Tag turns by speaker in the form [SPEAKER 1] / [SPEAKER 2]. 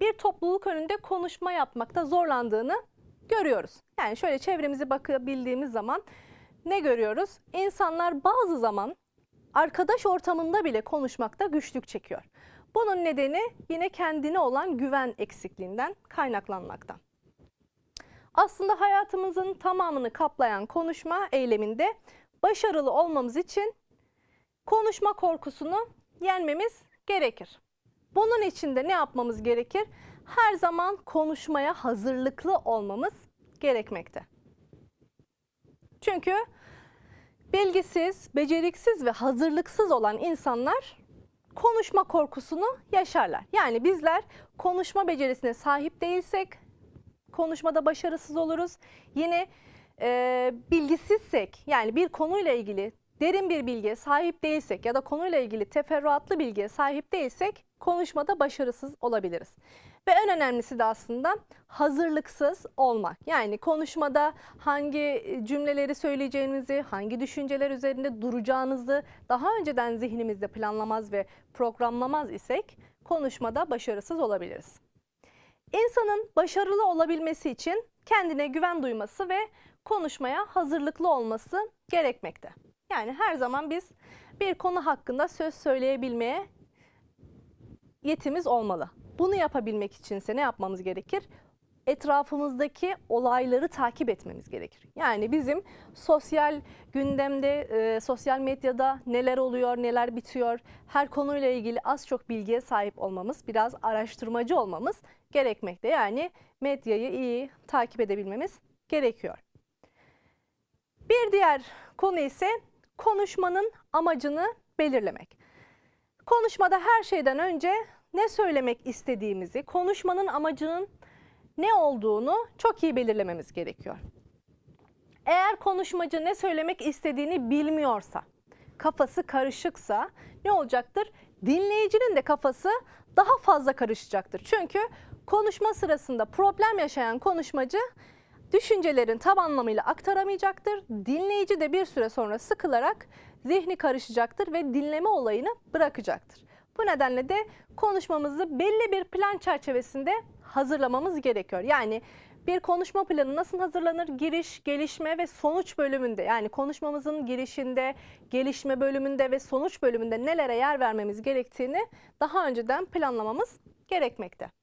[SPEAKER 1] bir topluluk önünde konuşma yapmakta zorlandığını görüyoruz. Yani şöyle çevremize bakabildiğimiz zaman ne görüyoruz? İnsanlar bazı zaman arkadaş ortamında bile konuşmakta güçlük çekiyor. Bunun nedeni yine kendine olan güven eksikliğinden kaynaklanmaktan. Aslında hayatımızın tamamını kaplayan konuşma eyleminde başarılı olmamız için konuşma korkusunu yenmemiz gerekir. Bunun için de ne yapmamız gerekir? Her zaman konuşmaya hazırlıklı olmamız gerekmekte. Çünkü bilgisiz, beceriksiz ve hazırlıksız olan insanlar konuşma korkusunu yaşarlar. Yani bizler konuşma becerisine sahip değilsek konuşmada başarısız oluruz. Yine e, bilgisizsek yani bir konuyla ilgili derin bir bilgiye sahip değilsek ya da konuyla ilgili teferruatlı bilgiye sahip değilsek konuşmada başarısız olabiliriz. Ve en önemlisi de aslında hazırlıksız olmak. Yani konuşmada hangi cümleleri söyleyeceğinizi, hangi düşünceler üzerinde duracağınızı daha önceden zihnimizde planlamaz ve programlamaz isek konuşmada başarısız olabiliriz. İnsanın başarılı olabilmesi için kendine güven duyması ve konuşmaya hazırlıklı olması gerekmekte. Yani her zaman biz bir konu hakkında söz söyleyebilmeye yetimiz olmalı. Bunu yapabilmek içinse ne yapmamız gerekir? Etrafımızdaki olayları takip etmemiz gerekir. Yani bizim sosyal gündemde, e, sosyal medyada neler oluyor, neler bitiyor, her konuyla ilgili az çok bilgiye sahip olmamız, biraz araştırmacı olmamız gerekmekte. Yani medyayı iyi takip edebilmemiz gerekiyor. Bir diğer konu ise konuşmanın amacını belirlemek. Konuşmada her şeyden önce ne söylemek istediğimizi, konuşmanın amacının ne olduğunu çok iyi belirlememiz gerekiyor. Eğer konuşmacı ne söylemek istediğini bilmiyorsa, kafası karışıksa ne olacaktır? Dinleyicinin de kafası daha fazla karışacaktır. Çünkü konuşma sırasında problem yaşayan konuşmacı düşüncelerin tam anlamıyla aktaramayacaktır. Dinleyici de bir süre sonra sıkılarak zihni karışacaktır ve dinleme olayını bırakacaktır. Bu nedenle de konuşmamızı belli bir plan çerçevesinde hazırlamamız gerekiyor. Yani bir konuşma planı nasıl hazırlanır? Giriş, gelişme ve sonuç bölümünde yani konuşmamızın girişinde, gelişme bölümünde ve sonuç bölümünde nelere yer vermemiz gerektiğini daha önceden planlamamız gerekmekte.